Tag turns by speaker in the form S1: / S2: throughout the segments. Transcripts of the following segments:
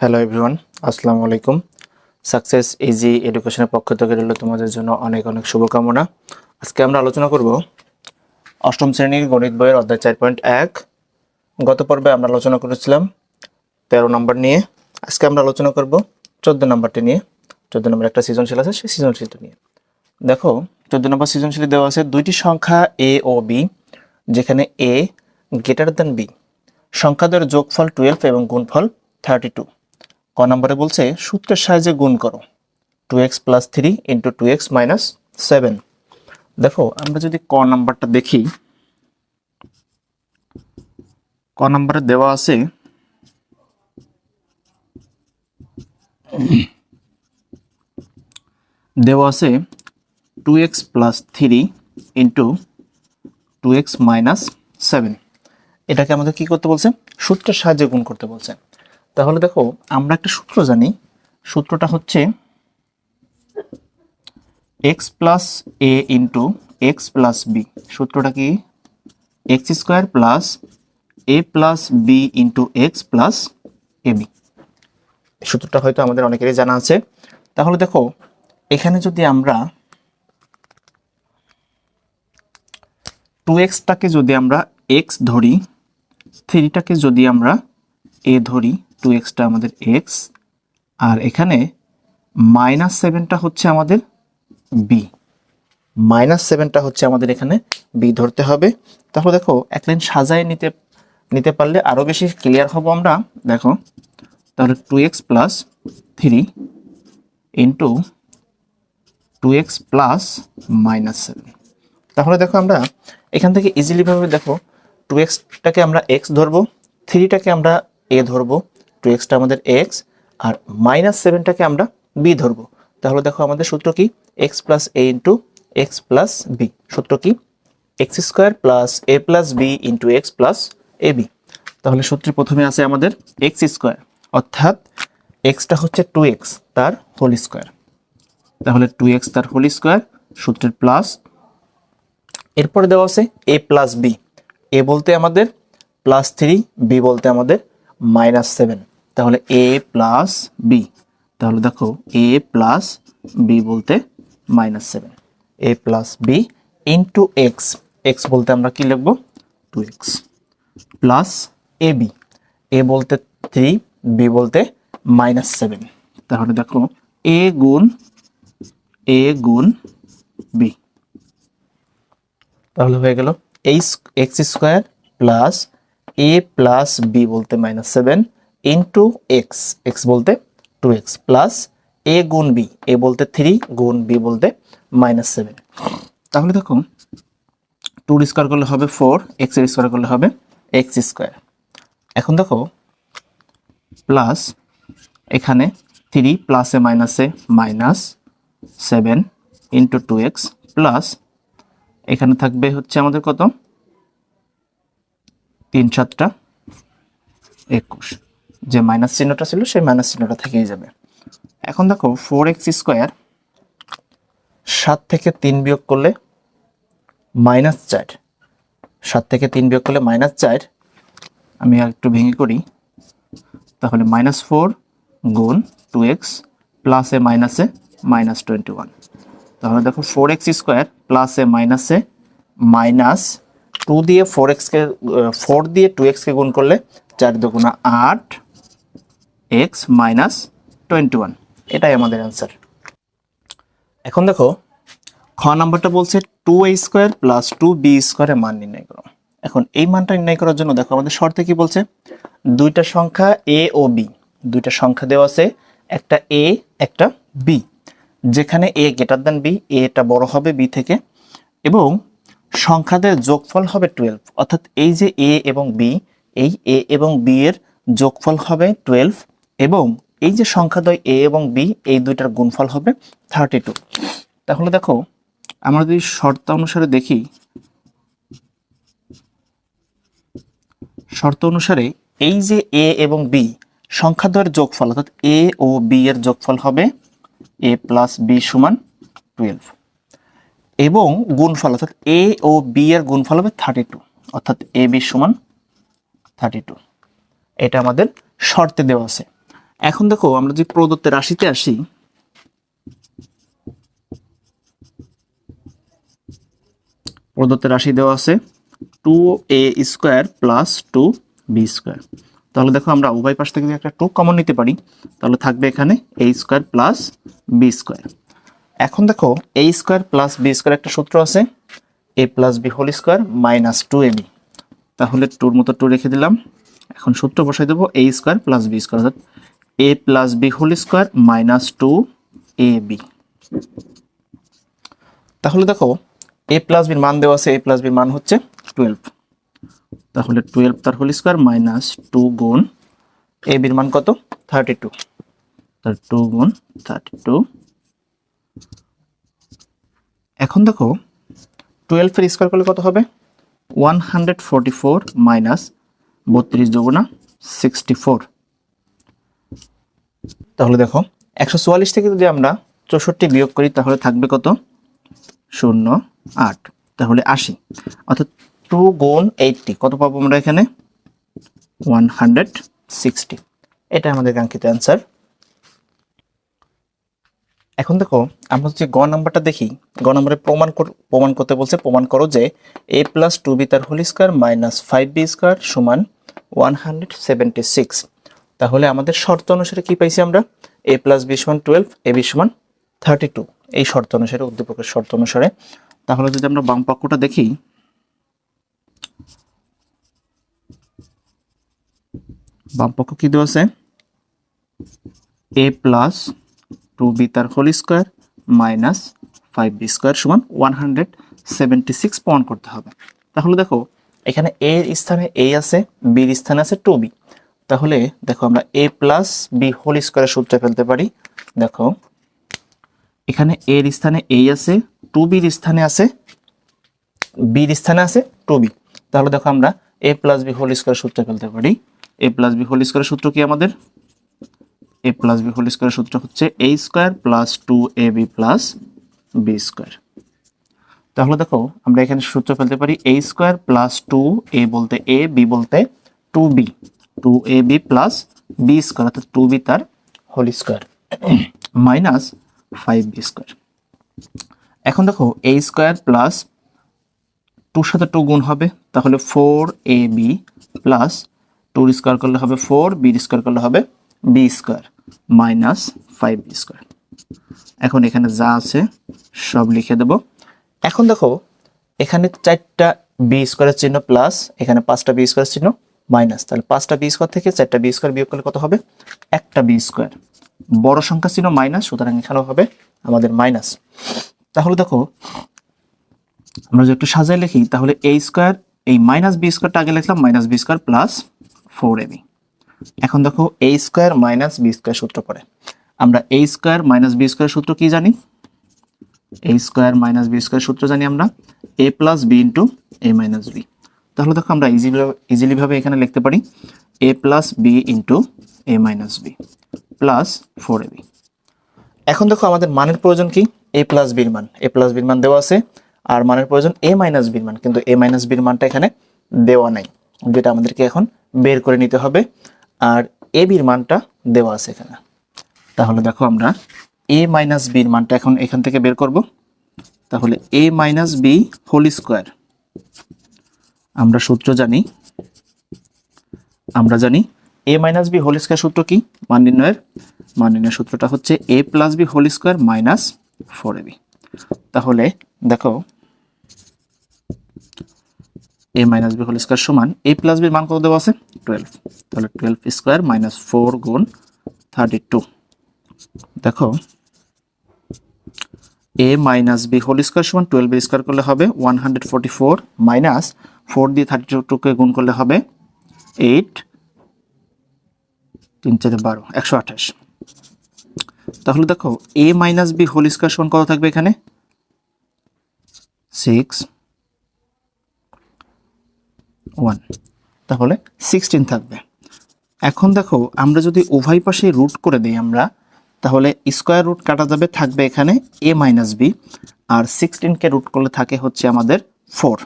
S1: Hello everyone আসসালামু আলাইকুম success easy এডুকেশনের পক্ষ থেকে রইল তোমাদের জন্য অনেক অনেক শুভকামনা। আজকে আমরা আলোচনা করব অষ্টম শ্রেণির গণিত বইয়ের অধ্যায় চার পয়েন্ট এক। গত পর্বে আমরা আলোচনা করেছিলাম তেরো নম্বর নিয়ে। আজকে আমরা আলোচনা করব চোদ্দ নম্বরটি নিয়ে। চোদ্দ নম্বর একটা সৃজনশীল আছে, সেই সৃজনশীলটা নিয়ে। দেখো, চোদ্দ নম্বর সৃজনশীল দেওয়া আছে দুইটি সংখ্যা এ ও বি যেখানে এ গ্রেটার দ্যান বি সংখ্যাদের যোগফল টুয়েলভ এবং গুণফল থার্টি টু ক নম্বরে বলছে সূত্রের সাহায্যে গুণ করো। Two X plus three into two X minus seven দেখো, আমরা যদি ক নাম্বারটা দেখি, ক নাম্বারে দেওয়া আছে দেওয়া আছে two X plus three into two X minus seven এটাকে আমাদের কি করতে বলছে? সূত্রের সাহায্যে গুণ করতে বলছে। তাহলে দেখো, আমরা একটা সূত্র জানি। সূত্রটা হচ্ছে X plus A into X plus B সূত্রটা কি? X square plus A plus B into X plus A B সূত্রটা হয়তো আমাদের অনেকেরই জানা আছে। তাহলে দেখো, এখানে যদি আমরা টু এক্সটাকে যদি আমরা এক্স ধরি থ্রিটাকে যদি আমরা এ ধরি টু এক্সটা আমাদের এক্স আর এখানে মাইনাস সেভেনটা হচ্ছে আমাদের বি মাইনাস সেভেনটা হচ্ছে আমাদের এখানে বি ধরতে হবে। তাহলে দেখো, এক লাইন সাজায় নিতে নিতে পারলে আরও বেশি ক্লিয়ার হব আমরা। দেখো, তাহলে two X plus three into two X plus minus seven তাহলে দেখো আমরা এখান থেকে ইজিলি ভাবে দেখো টু এক্সটাকে আমরা এক্স ধরবো থ্রিটাকে আমরা এ ধরবো। টু এক্সটা আমাদের এক্স আর মাইনাস সেভেনটাকে আমরা বি ধরবো। তাহলে দেখো আমাদের সূত্র কি? X plus A into X plus B. সূত্র কি? X square plus A plus B into X plus A B. তাহলে সূত্রে প্রথমে আছে আমাদের এক্স স্কোয়ার। অর্থাৎ এক্সটা হচ্ছে টু এক্স, তার হোল স্কোয়ার। তাহলে টু এক্স তার হোল স্কোয়ার, সূত্রের প্লাস। এরপরে দেওয়া আছে এ প্লাস বি। এ বলতে আমাদের প্লাস থ্রি, বি বলতে আমাদের মাইনাস সেভেন। তাহলে এ প্লাস বি তাহলে দেখো এ প্লাস বি বলতে minus seven A plus B into X X বলতে আমরা কি লিখব? Two X plus A B A বলতে থ্রি বি বলতে মাইনাস সেভেন তাহলে দেখো এ গুণ এ গুণ বি তাহলে হয়ে গেল H X square plus A plus B বলতে minus seven into X X বলতে টু এক্স প্লাস এ গুণ বি এ বলতে থ্রি গুণ বি বলতে মাইনাস সেভেন তাহলে দেখো টুর স্কোয়ার করলে হবে ফোর এক্সের স্কোয়ার করলে হবে এক্স স্কোয়ার এখন দেখো প্লাস এখানে থ্রি প্লাসে মাইনাসে minus seven into two X plus এখানে থাকবে হচ্ছে আমাদের কত? তিন সাতটা একুশ। যে মাইনাস চিহ্নটা ছিল, সেই মাইনাস চিহ্নটা থেকেই যাবে। এখন দেখো ফোর এক্স স্কোয়ার সাত থেকে তিন বিয়োগ করলে মাইনাস চার। সাত থেকে তিন বিয়োগ করলে মাইনাস চার। আমি একটু ভেঙে করি। তাহলে মাইনাস ফোর গুণ টু এক্স প্লাসে মাইনাসে মাইনাস টোয়েন্টি ওয়ান তাহলে দেখো ফোর এক্স স্কোয়ার প্লাসে মাইনাসে মাইনাস টু দিয়ে ফোর এক্সকে ফোর দিয়ে টু এক্সকে গুণ করলে চার দুগুণা আট এক্স মাইনাস টোয়েন্টি ওয়ান এটাই আমাদের অ্যান্সার এখন দেখো, খ নাম্বারটা বলছে two A square plus two B স্কোয়ারের মান নির্ণয় করো। এখন এই মানটা নির্ণয় করার জন্য দেখো আমাদের শর্তে কি বলছে? দুইটা সংখ্যা এ ও বি দুইটা সংখ্যা দেওয়া আছে, একটা এ একটা বি যেখানে এ গ্রেটার দ্যান বি এটা বড় হবে বি থেকে। এবং সংখ্যাদের যোগফল হবে টুয়েলভ অর্থাৎ এই যে এ এবং বি এই এ এবং বি এর যোগফল হবে টুয়েলভ এবং এই যে সংখ্যাদ্বয় এ এবং বি এই দুইটার গুণফল হবে থার্টি টু তাহলে দেখো, আমরা যদি শর্ত অনুসারে দেখি, শর্ত অনুসারে এই যে এ এবং বি সংখ্যাদ্বয়ের যোগফল, অর্থাৎ এ ও বি এর যোগফল হবে এ প্লাস বি সমান টুয়েলভ এবং গুণফল, অর্থাৎ এ ও বি এর গুণফল হবে থার্টি টু অর্থাৎ এ বি সমান থার্টি টু এটা আমাদের শর্তে দেওয়া আছে। এখন দেখো, আমরা যদি প্রদত্ত রাশিতে আসি প্রদত্ত রাশি দেওয়া আছে two A square plus two B square তাহলে দেখো, আমরা উভয় পাশ থেকে যদি একটা টু কমন নিতে পারি, তাহলে থাকবে এখানে A square plus B square এখন দেখো A square plus B square একটা সূত্র আছে A plus B whole square minus two A B তাহলে টুর মতো টু রেখে দিলাম। এখন সূত্র বসাই দেবো A square plus B square অর্থাৎ A plus B whole square minus two A B তাহলে দেখো এ প্লাস বির মান দেওয়া আছে এ প্লাস বির মান হচ্ছে টুয়েলভ তাহলে টুয়েলভ তার হোল স্কোয়ার মাইনাস টু গুণ এ বির মান কত? থার্টি টু তার টু গুণ থার্টি টু এখন দেখো টুয়েলভের স্কোয়ার করলে কত হবে? One hundred forty four minus বত্রিশ দুগুণা সিক্সটি ফোর তাহলে দেখো, একশো চুয়াল্লিশ থেকে যদি আমরা চৌষট্টি বিয়োগ করি, তাহলে থাকবে কত? শূন্য আট। তাহলে আশি। অর্থাৎ টু গুণ এইটটি কত পাবো আমরা এখানে? ওয়ান হান্ড্রেড সিক্সটি এটা আমাদের কাঙ্ক্ষিত অ্যান্সার এখন দেখো, আমরা যে গ নাম্বারটা দেখি। গ নাম্বারে প্রমাণ প্রমাণ করতে বলছে, প্রমাণ করো যে এ প্লাস টু বি তার whole square minus five B square সমান ওয়ান হান্ড্রেড সেভেন্টি সিক্স তাহলে আমাদের শর্ত অনুসারে কি পাইছি আমরা? এ প্লাস বি সমান টুয়েলভ এ বি সমান থার্টি টু এই শর্ত অনুসারে, উদ্দীপকের শর্ত অনুসারে। তাহলে যদি আমরা বাম পক্ষটা দেখি, বাম পক্ষ কি দেওয়া আছে? এ প্লাস টু বি তার whole square minus five B square সমান ওয়ান হান্ড্রেড সিক্স করতে হবে। তাহলে দেখো, এখানে এর স্থানে এ আছে বির স্থানে আছে টু বি তাহলে দেখো আমরা এ প্লাস বি হোল স্কোয়ারের সূত্রে ফেলতে পারি। দেখো, এখানে এর স্থানে এ আছে টু বির স্থানে আছে বির স্থানে আছে টু বি তাহলে দেখো আমরা A plus B whole square সূত্রে ফেলতে পারি। এ প্লাস বি হোল স্কোয়ারের সূত্র কি আমাদের? A plus B whole square সূত্র হচ্ছে A square plus two A B plus B square তাহলে দেখো, আমরা এখানে সূত্র ফেলতে পারি A square plus two A বলতে এ বি বলতে two B two A B plus B square অর্থাৎ টু বি তার whole square minus five B square এখন দেখো এ স্কোয়ার প্লাস টুর সাথে টু গুণ হবে, তাহলে ফোর এ বি প্লাস টুর স্কোয়ার করলে হবে ফোর বির স্কোয়ার করলে হবে B square minus five B square এখন এখানে যা আছে, সব লিখে দেব। এখন দেখো, এখানে চারটা বি স্কোয়ারের চিহ্ন প্লাস এখানে পাঁচটা বি স্কোয়ারের চিহ্ন মাইনাস, তাহলে পাঁচটা বি স্কোয়ার থেকে চারটা বি স্কোয়ার বিয়োগ করলে কত হবে? একটা বি স্কোয়ার। বড় সংখ্যা চিহ্ন মাইনাস, সুতরাং এখানেও হবে আমাদের মাইনাস। তাহলে দেখো, আমরা যদি একটু সাজাই লিখি, তাহলে এ স্কোয়ার, এই মাইনাস বি স্কোয়ারটা আগে লিখলাম, minus B square plus four A B এখন দেখো A square minus B square সূত্র পড়ে। আমরা A square minus B square সূত্র কি জানি? A square minus B square সূত্র জানি আমরা A plus B into A minus B তাহলে দেখো আমরা ইজিলি ইজিলি ভাবে এখানে লিখতে পারি A plus B into A minus B plus four A B এখন দেখো আমাদের মানের প্রয়োজন কি? এ প্লাস বির মান। এ প্লাস বির মান দেওয়া আছে, আর মানের প্রয়োজন এ মাইনাস বির মান। কিন্তু এ মাইনাস বির মানটা এখানে দেওয়া নাই, যেটা আমাদেরকে এখন বের করে নিতে হবে, আর এ বির মানটা দেওয়া আছে এখানে। তাহলে দেখো আমরা এ মাইনাস বির মানটা এখন এখান থেকে বের করব। তাহলে A minus B whole square আমরা সূত্র জানি। আমরা জানি A minus B whole square সূত্র কি? মান নির্ণয়ের। মান নির্ণয়ের সূত্রটা হচ্ছে A plus B whole square minus four B তাহলে দেখো A minus B whole square সমান এ প্লাস বির মান কত দেওয়া আছে? টুয়েলভ তাহলে টুয়েলভ স্কোয়ার মাইনাস ফোর গুণ থার্টি টু দেখো A minus B whole square সমান টুয়েলভ স্কোয়ার করলে হবে one hundred forty four minus four দিয়ে থার্টি টুকে গুণ করলে হবে এইট, তিন চারে বারো, একশো আঠাশ। তাহলে দেখো, A minus B whole square সমান কত থাকবে এখানে? Six, one. তাহলে সিক্সটিন থাকবে। এখন দেখো, আমরা যদি উভয় পাশে রুট করে দিই আমরা, তাহলে স্কোয়ার রুট কাটা যাবে, থাকবে এখানে এ মাইনাস বি, আর সিক্সটিনকে রুট করলে থাকে হচ্ছে আমাদের ফোর।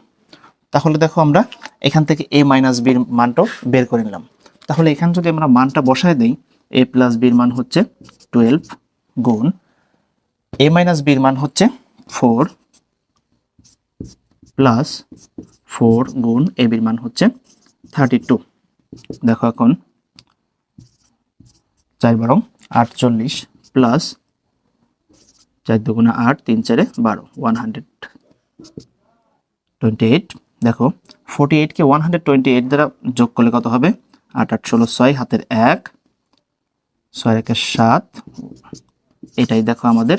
S1: তাহলে দেখো আমরা এখান থেকে এ মাইনাস বির মানটাও বের করে নিলাম। তাহলে এখানে যদি আমরা মানটা বসায় দিই এ প্লাস বির মান হচ্ছে টুয়েলভ গুণ এ মাইনাস বির মান হচ্ছে ফোর প্লাস ফোর গুণ এ বির মান হচ্ছে থার্টি টু দেখো এখন চার বারো, আটচল্লিশ প্লাস চার দুগুণে আট, তিন চারে বারো ওয়ান হান্ড্রেড টোয়েন্টি এইট দেখো ফোর্টি এইটকে ওয়ান হান্ড্রেড টোয়েন্টি এইট দ্বারা যোগ করলে কত হবে? আট আট, ষোলো, ছয়, হাতের এক, ছয়, একের সাত। এটাই দেখো আমাদের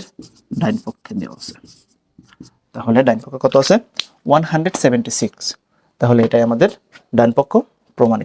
S1: ডাইন পক্ষে দেওয়া আছে। তাহলে ডাইন পক্ষে কত আছে? ওয়ান হান্ড্রেড সেভেন্টি সিক্স তাহলে এটাই আমাদের ডান পক্ষ প্রমাণিত।